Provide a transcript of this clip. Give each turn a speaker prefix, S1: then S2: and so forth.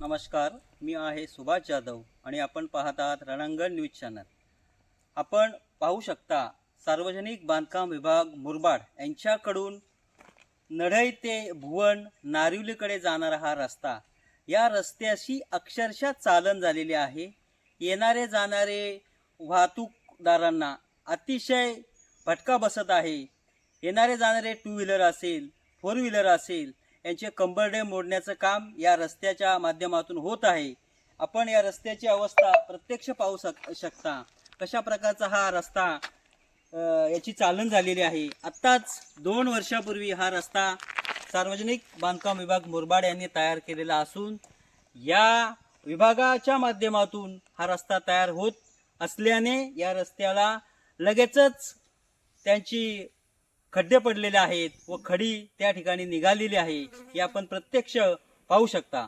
S1: नमस्कार मी आहे सुभाष जाधव आणि आपण पाहत आहात रणांगण न्यूज चॅनल. आपण पाहू शकता सार्वजनिक बांधकाम विभाग मुरबाड यांच्याकडून नढई ते भुवन नारिवलीकडे जाणारा हा रस्ता. या रस्त्याशी अक्षरशः चालन झालेली आहे. येणारे जाणारे वाहतूकदारांना अतिशय फटका बसत आहे. येणारे जाणारे टू व्हीलर असेल फोर व्हीलर असेल यांचे कंबरडे मोडण्याचं काम या रस्त्याच्या माध्यमातून होत आहे. आपण या रस्त्याची अवस्था प्रत्यक्ष पाहू शक शकता. कशा प्रकारचा हा रस्ता याची चालन झालेली आहे. आत्ताच दोन वर्षापूर्वी हा रस्ता सार्वजनिक बांधकाम विभाग मुरबाड यांनी तयार केलेला असून या विभागाच्या माध्यमातून हा रस्ता तयार होत असल्याने या रस्त्याला लगेचच त्यांची खड्डे पडलेले आहेत व खडी त्या ठिकाणी निघालेली आहे हे आपण प्रत्यक्ष पाहू शकता.